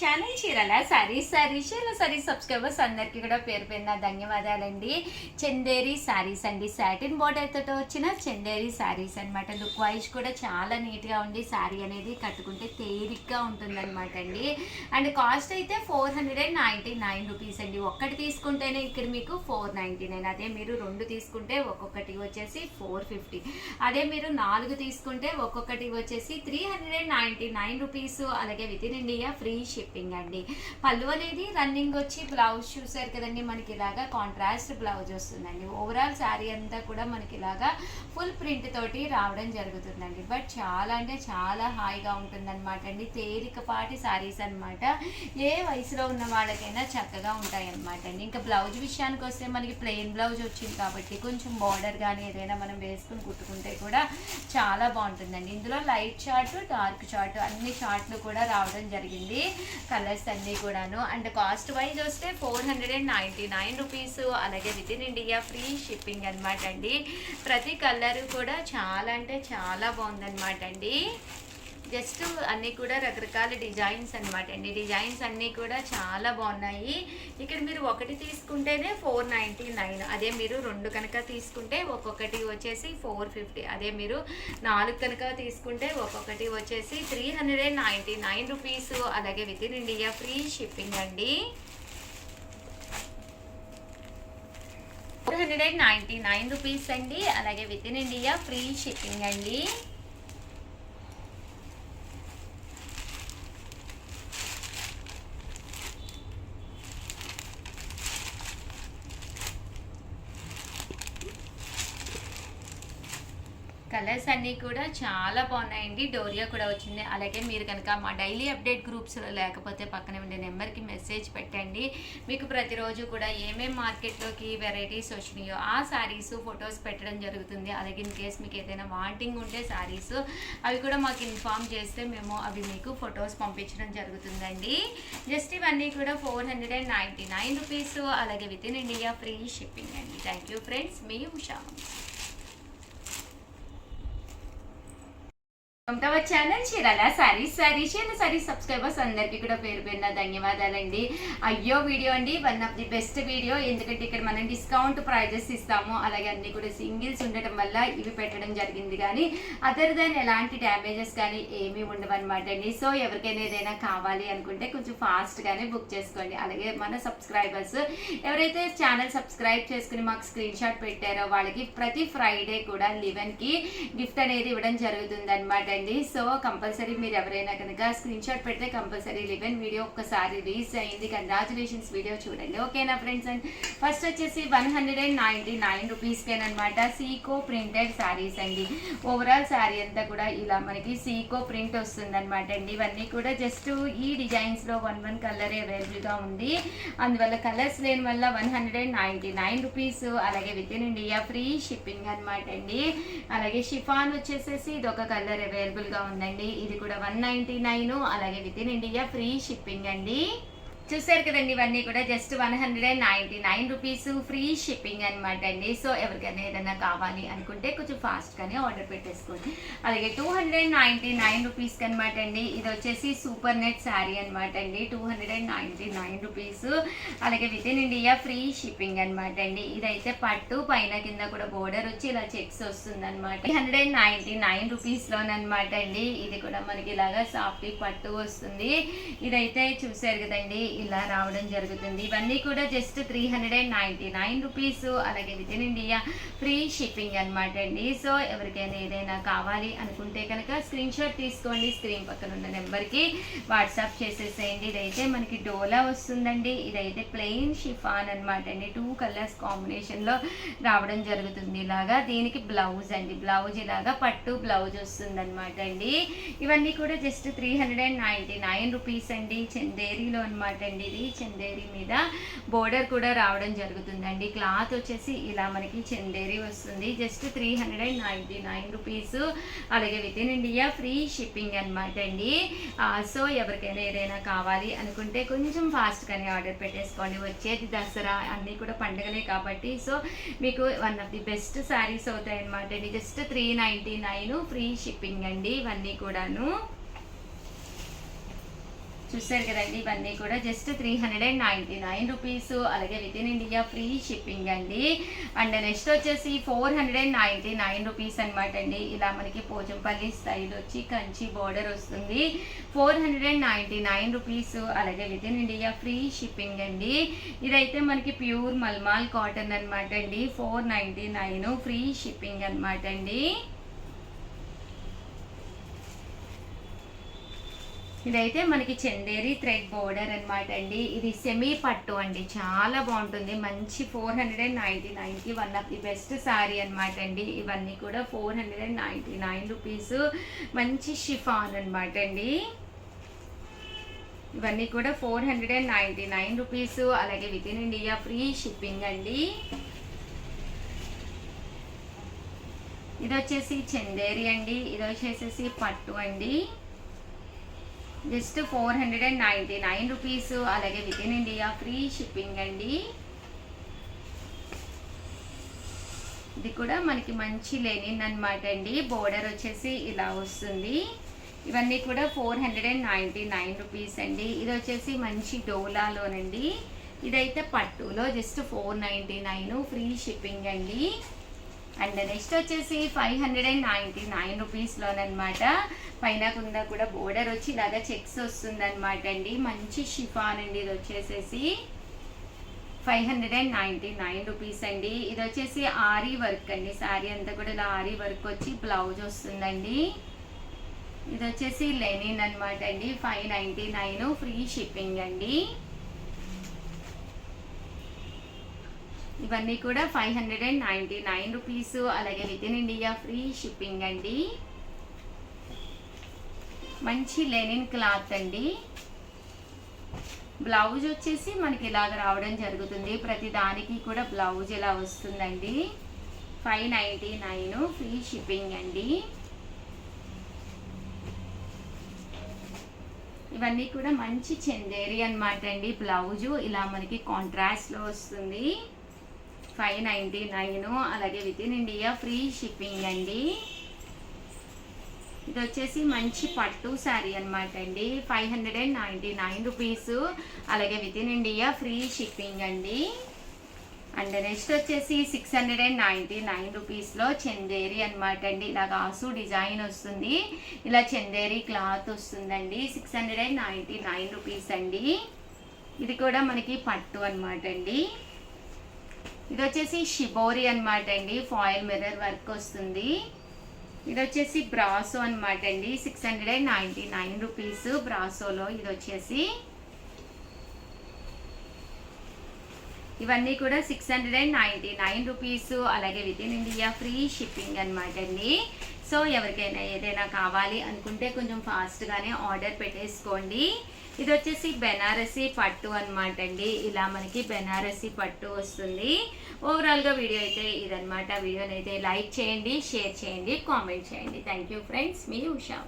Channel చీరల sari sorry చీరల sari subscribers అందరికీ కూడా పేరు పేరున ధన్యవాదాలండి. చందేరి సారీస్ అండి. సాటిన్ బోర్డర్తో వచ్చిన చందేరి సారీస్ అన్నమాట. లుక్ వైజ్ కూడా చాలా నీట్గా ఉంది సారీ అనేది కట్టుకుంటే తేలిగ్గా ఉంటుందన్నమాట అండి. అండ్ కాస్ట్ అయితే four hundred and ninety nine rupees అండి. ఒక్కటి తీసుకుంటేనే ఇక్కడ మీకు ఫోర్ నైంటీ నైన్ అదే మీరు రెండు తీసుకుంటే ఒక్కొక్కటి వచ్చేసి ఫోర్ ఫిఫ్టీ అదే మీరు నాలుగు తీసుకుంటే ఒక్కొక్కటి వచ్చేసి three hundred and ninety nine rupees అలాగే with in India free shipping అండి పళ్ళు అనేది రన్నింగ్ వచ్చి బ్లౌజ్ చూసారు కదండి మనకి ఇలాగా కాంట్రాస్ట్ బ్లౌజ్ వస్తుందండి. ఓవరాల్ శారీ అంతా కూడా మనకి ఇలాగా ఫుల్ ప్రింట్ తోటి రావడం జరుగుతుందండి. బట్ చాలా అంటే చాలా హాయిగా ఉంటుందన్నమాట అండి. తేలికపాటి శారీస్ అన్నమాట. ఏ వయసులో ఉన్న వాళ్ళకైనా చక్కగా ఉంటాయి అనమాట అండి. ఇంకా బ్లౌజ్ విషయానికి వస్తే మనకి ప్లెయిన్ బ్లౌజ్ వచ్చింది కాబట్టి కొంచెం బార్డర్ కానీ ఏదైనా మనం వేసుకుని కుట్టుకుంటే కూడా చాలా బాగుంటుందండి. ఇందులో లైట్ షార్ట్ డార్క్ షార్ట్ అన్ని షార్ట్లు కూడా రావడం జరిగింది. కలర్స్ అన్నీ కూడాను. అండ్ కాస్ట్ వైజ్ వస్తే four hundred and ninety nine rupees. అలాగే with in India free shipping అనమాట అండి. ప్రతి కలర్ కూడా చాలా అంటే చాలా బాగుందన్నమాట అండి. జస్ట్ అన్నీ కూడా రకరకాల డిజైన్స్ అనమాట అండి. డిజైన్స్ అన్నీ కూడా చాలా బాగున్నాయి. ఇక్కడ మీరు ఒకటి తీసుకుంటేనే ఫోర్ నైంటీ నైన్ అదే మీరు రెండు కనుక తీసుకుంటే ఒక్కొక్కటి వచ్చేసి ఫోర్ ఫిఫ్టీ అదే మీరు నాలుగు కనుక తీసుకుంటే ఒక్కొక్కటి వచ్చేసి three hundred and ninety nine rupees అలాగే with in India free shipping అండి. Four hundred and ninety nine rupees అండి. అలాగే with in India free shipping అండి. కలర్స్ అన్నీ కూడా చాలా బాగున్నాయండి. డోరియా కూడా వచ్చింది. అలాగే మీరు కనుక మా డైలీ అప్డేట్ గ్రూప్స్లో లేకపోతే పక్కనే ఉండే నెంబర్కి మెసేజ్ పెట్టండి. మీకు ప్రతిరోజు కూడా ఏమేం మార్కెట్లోకి వెరైటీస్ వచ్చినాయో ఆ శారీస్ ఫొటోస్ పెట్టడం జరుగుతుంది. అలాగే ఇన్ కేస్ మీకు ఏదైనా వాంటింగ్ ఉంటే శారీస్ అవి కూడా మాకు ఇన్ఫామ్ చేస్తే మేము అవి మీకు ఫొటోస్ పంపించడం జరుగుతుందండి. జస్ట్ ఇవన్నీ కూడా four hundred and ninety nine rupees. అలాగే with in India free shipping అండి. Thank you friends. మీ ఉషా. ఉంటావా ఛానల్ చీరాల సారీ సారీ చీర సారీ సబ్స్క్రైబర్స్ అందరికీ కూడా పేరు పేరున ధన్యవాదాలండి. అయ్యో వీడియో అండి one of the best video ఎందుకంటే ఇక్కడ మనం డిస్కౌంట్ ప్రైజెస్ ఇస్తాము. అలాగే అన్ని కూడా సింగిల్స్ ఉండటం వల్ల ఇవి పెట్టడం జరిగింది. కానీ అదర్ దాన్ ఎలాంటి డ్యామేజెస్ కానీ ఏమీ ఉండవన్నమాట అండి. సో ఎవరికైనా ఏదైనా కావాలి అనుకుంటే కొంచెం ఫాస్ట్గానే బుక్ చేసుకోండి. అలాగే మన సబ్స్క్రైబర్స్ ఎవరైతే ఛానల్ సబ్స్క్రైబ్ చేసుకుని మాకు స్క్రీన్ షాట్ పెట్టారో వాళ్ళకి ప్రతి ఫ్రైడే కూడా లెవెన్కి గిఫ్ట్ అనేది ఇవ్వడం జరుగుతుంది అనమాట అండి. సో కంపల్సరీ మీరు ఎవరైనా కనుక స్క్రీన్ షాట్ పెడితే కంపల్సరీ లివెన్ వీడియో ఒక్కసారి రీచ్ అయింది. కంగ్రాచులేషన్స్ వీడియో చూడండి. ఓకేనా ఫ్రెండ్స్? అండ్ ఫస్ట్ వచ్చేసి one hundred and ninety nine రూపీస్కేనమాట సీకో ప్రింటెడ్ శారీస్ అండి. ఓవరాల్ శారీ అంతా కూడా ఇలా మనకి సీకో ప్రింట్ వస్తుంది అనమాట అండి. ఇవన్నీ కూడా జస్ట్ ఈ డిజైన్స్లో వన్ వన్ కలర్ అవైలబుల్గా ఉంది. అందువల్ల కలర్స్ లేని వల్ల one hundred and ninety nine rupees అలాగే with in India free shipping అనమాట అండి. అలాగే షిఫాన్ వచ్చేసేసి ఇది ఒక కలర్ అవైలబుల్గా ఉందండి. ఇది కూడా వన్ నైంటీ నైన్ అలాగే with in India free shipping అండి. చూసారు కదండి ఇవన్నీ కూడా. Just one hundred and ninety nine rupees free shipping అనమాట అండి. సో ఎవరికైనా ఏదైనా కావాలి అనుకుంటే కొంచెం ఫాస్ట్గానే ఆర్డర్ పెట్టేసుకోండి. అలాగే టూ హండ్రెడ్ నైంటీ నైన్ రూపీస్కి అనమాట అండి. ఇది వచ్చేసి సూపర్ నెట్ శారీ అనమాట అండి. Two hundred and ninety nine rupees అలాగే with in India free shipping అనమాట అండి. ఇదైతే పట్టు పైన కింద కూడా బోర్డర్ వచ్చి ఇలా చెక్స్ వస్తుంది అనమాట హండ్రెడ్ అండ్ నైంటీ నైన్ రూపీస్లోనమాట అండి. ఇది కూడా మనకి ఇలాగా సాఫ్ట్ పట్టు వస్తుంది. ఇదైతే చూసారు కదండి. ఇలా రావడం జరుగుతుంది. ఇవన్నీ కూడా just three hundred and ninety nine rupees అలాగే with in India free shipping అనమాట అండి. సో ఎవరికైనా ఏదైనా కావాలి అనుకుంటే కనుక స్క్రీన్ షాట్ తీసుకోండి. స్క్రీన్ పక్కన ఉన్న నెంబర్కి వాట్సాప్ చేసేసేయండి. ఇదైతే మనకి డోలా వస్తుందండి. ఇదైతే ప్లెయిన్ షిఫాన్ అనమాట అండి. టూ కలర్స్ కాంబినేషన్లో రావడం జరుగుతుంది ఇలాగా. దీనికి బ్లౌజ్ అండి. బ్లౌజ్ ఇలాగా పట్టు బ్లౌజ్ వస్తుంది అనమాట అండి. ఇవన్నీ కూడా just three hundred and ninety nine rupees అండి. చందేరిలో అనమాట అండి ఇది చందేరి మీద బోర్డర్ కూడా రావడం జరుగుతుందండి. క్లాత్ వచ్చేసి ఇలా మనకి చందేరి వస్తుంది. Just three hundred and ninety nine rupees అలాగే with in India free shipping అనమాట అండి సో ఎవరికైనా ఏదైనా కావాలి అనుకుంటే కొంచెం ఫాస్ట్గానే ఆర్డర్ పెట్టేసుకోండి. వచ్చేది దసరా అన్నీ కూడా పండుగలే కాబట్టి సో మీకు one of the best saris అవుతాయి అనమాట అండి just three ninety nine free shipping అండి ఇవన్నీ కూడాను. చూసారు కదండి ఇవన్నీ కూడా. Just three hundred and ninety nine rupees అలాగే with in India free shipping అండి. అండ్ నెక్స్ట్ వచ్చేసి four hundred and ninety nine rupees అనమాట అండి. ఇలా మనకి పోచంపల్లి స్టైల్ వచ్చి కంచి బోర్డర్ వస్తుంది. Four hundred and ninety nine rupees అలాగే with in India free shipping అండి. ఇదైతే మనకి ప్యూర్ మల్మాల్ కాటన్ అనమాట అండి. Four ninety nine free shipping అనమాట అండి. ఇదైతే మనకి చందేరి థ్రెడ్ బోర్డర్ అనమాట అండి. ఇది సెమీ పట్టు అండి. చాలా బాగుంటుంది. మంచి ఫోర్ హండ్రెడ్ అండ్ నైంటీ నైన్కి one of the best sari అనమాట అండి. ఇవన్నీ కూడా four hundred and ninety nine rupees. మంచి షిఫాన్ అనమాట అండి. ఇవన్నీ కూడా four hundred and ninety nine rupees. అలాగే with in India free shipping అండి. ఇది వచ్చేసి చందేరి అండి. ఇది వచ్చేసేసి పట్టు అండి. Just four hundred and ninety nine rupees. అలాగే with in India free shipping అండి. ఇది కూడా మనకి మంచి లెనిన్ అనమాట అండి. బోర్డర్ వచ్చేసి ఇలా వస్తుంది. ఇవన్నీ కూడా four hundred and ninety nine rupees అండి. ఇది వచ్చేసి మంచి డోలాలోనండి. ఇదైతే పట్టులో just four ninety nine free shipping అండి. అండ్ నెక్స్ట్ వచ్చేసి five hundred and ninety nine రూపీస్లోనమాట పైన కింద కూడా బోర్డర్ వచ్చి ఇలాగా చెక్స్ వస్తుందన్నమాట అండి. మంచి షిఫాన్ అండి ఇది వచ్చేసేసి. Five hundred and ninety nine rupees అండి. ఇది వచ్చేసి ఆరీ వర్క్ అండి. శారీ అంతా కూడా ఇలా ఆరీ వర్క్ వచ్చి బ్లౌజ్ వస్తుందండి. ఇది వచ్చేసి లెనిన్ అనమాట అండి. Five ninety nine free shipping అండి. ఇవన్నీ కూడా five hundred and ninety nine rupees. అలాగే with in India free shipping అండి. మంచి లెనిన్ క్లాత్ అండి. బ్లౌజ్ వచ్చేసి మనకి ఇలాగ రావడం జరుగుతుంది. ప్రతి దానికి కూడా బ్లౌజ్ ఇలా వస్తుందండి. Five ninety nine free shipping అండి. ఇవన్నీ కూడా మంచి చందేరి అనమాట అండి. బ్లౌజు ఇలా మనకి కాంట్రాస్ట్లో వస్తుంది. ఫైవ్ నైంటీ నైన్ అలాగే with in India free shipping అండి. ఇది వచ్చేసి మంచి పట్టు శారీ అనమాట అండి. Five hundred and ninety nine rupees అలాగే with in India free shipping అండి. అండ్ నెక్స్ట్ వచ్చేసి six hundred and ninety nine రూపీస్లో చందేరి అనమాట అండి. ఇలా కాసు డిజైన్ వస్తుంది. ఇలా చందేరి క్లాత్ వస్తుందండి. Six hundred and ninety nine rupees అండి. ఇది కూడా మనకి పట్టు అనమాట అండి. ఇది వచ్చేసి షిబోరి అనమాట అండి. ఫాయిల్ మిర్రర్ వర్క్ వస్తుంది. ఇది వచ్చేసి బ్రాసో అనమాట అండి. Six hundred and ninety nine rupees బ్రాసోలో ఇది వచ్చేసి ఇవన్నీ కూడా six hundred and ninety nine rupees అలాగే with in India free shipping అనమాట అండి. సో ఎవరికైనా ఏదైనా కావాలి అనుకుంటే కొంచెం ఫాస్ట్గానే ఆర్డర్ పెట్టేసుకోండి. ఇది వచ్చేసి బెనారసి పట్టు అనమాట అండి. ఇలా మనకి బెనారసి పట్టు వస్తుంది. ఓవరాల్గా వీడియో అయితే ఇదనమాట వీడియోని అయితే లైక్ చేయండి షేర్ చేయండి కామెంట్ చేయండి. థ్యాంక్ యూ ఫ్రెండ్స్ మీ ఉషా